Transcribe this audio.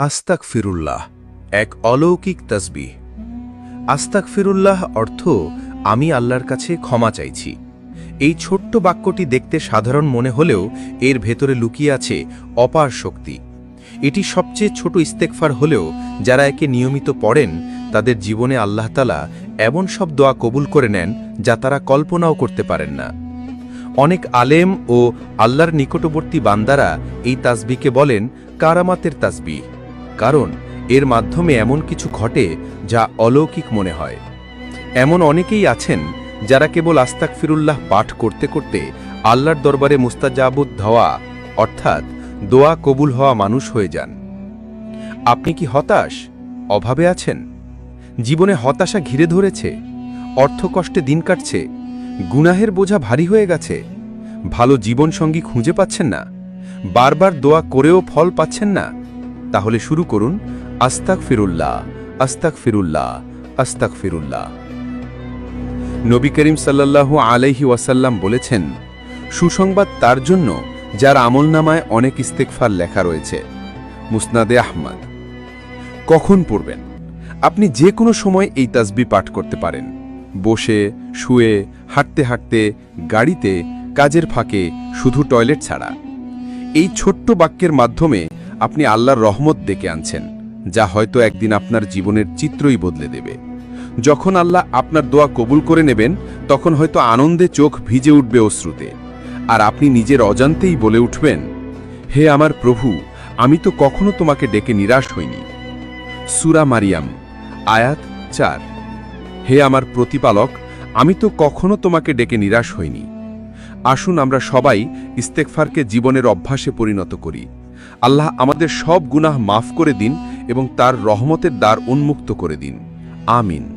আস্তাক ফিরুল্লাহ এক অলৌকিক তসবিহ। আস্তাক ফিরুল্লাহ অর্থ, আমি আল্লাহর কাছে ক্ষমা চাইছি। এই ছোট্ট বাক্যটি দেখতে সাধারণ মনে হলেও এর ভেতরে লুকিয়ে আছে অপার শক্তি। এটি সবচেয়ে ছোট ইস্তেকফার হলেও যারা একে নিয়মিত পড়েন, তাদের জীবনে আল্লাহ আল্লাহতালা এমন সব দোয়া কবুল করে নেন যা তারা কল্পনাও করতে পারেন না। অনেক আলেম ও আল্লাহর নিকটবর্তী বান্দারা এই তাসবিকে বলেন কারামাতের তাসবিহ। কারণ এর মাধ্যমে এমন কিছু ঘটে যা অলৌকিক মনে হয়। এমন অনেকেই আছেন যারা কেবল আস্তাক ফিরুল্লাহ পাঠ করতে করতে আল্লাহর দরবারে মুস্তাজাবুদ ধওয়া অর্থাৎ দোয়া কবুল হওয়া মানুষ হয়ে যান। আপনি কি হতাশ? অভাবে আছেন? জীবনে হতাশা ঘিরে ধরেছে? অর্থকষ্টে দিন কাটছে? গুনাহের বোঝা ভারী হয়ে গেছে? ভালো জীবনসঙ্গী খুঁজে পাচ্ছেন না? বারবার দোয়া করেও ফল পাচ্ছেন না? তাহলে শুরু করুন আস্তাক ফিরুল্লাহ আস্তাক ফিরুল্লাহ আস্তাক ফিরুল্লাহ নবী করিম সাল্লাল্লাহু আলাইহি ওয়াসাল্লাম বলেছেন, সুসংবাদ তার জন্য যার আমলনামায় অনেক ইস্তেকফার লেখা রয়েছে। মুসনাদে আহমদ। কখন পড়বেন? আপনি যে কোনো সময় এই তাসবি পাঠ করতে পারেন। বসে, শুয়ে, হাঁটতে হাঁটতে, গাড়িতে, কাজের ফাঁকে, শুধু টয়লেট ছাড়া। এই ছোট্ট বাক্যের মাধ্যমে আপনি আল্লাহর রহমত ডেকে আনছেন, যা হয়তো একদিন আপনার জীবনের চিত্রই বদলে দেবে। যখন আল্লাহ আপনার দোয়া কবুল করে নেবেন, তখন হয়তো আনন্দে চোখ ভিজে উঠবে অশ্রুতে। আর আপনি নিজের অজান্তেই বলে উঠবেন, হে আমার প্রভু, আমি তো কখনো তোমাকে ডেকে নিরাশ হইনি। সুরা মারিয়াম, আয়াত চার। হে আমার প্রতিপালক, আমি তো কখনো তোমাকে ডেকে নিরাশ হইনি। আসুন আমরা সবাই ইস্তেকফারকে জীবনের অভ্যাসে পরিণত করি। আল্লাহ আমাদের সব গুনাহ মাফ করে দিন এবং তার রহমতের দ্বার উন্মুক্ত করে দিন। আমিন।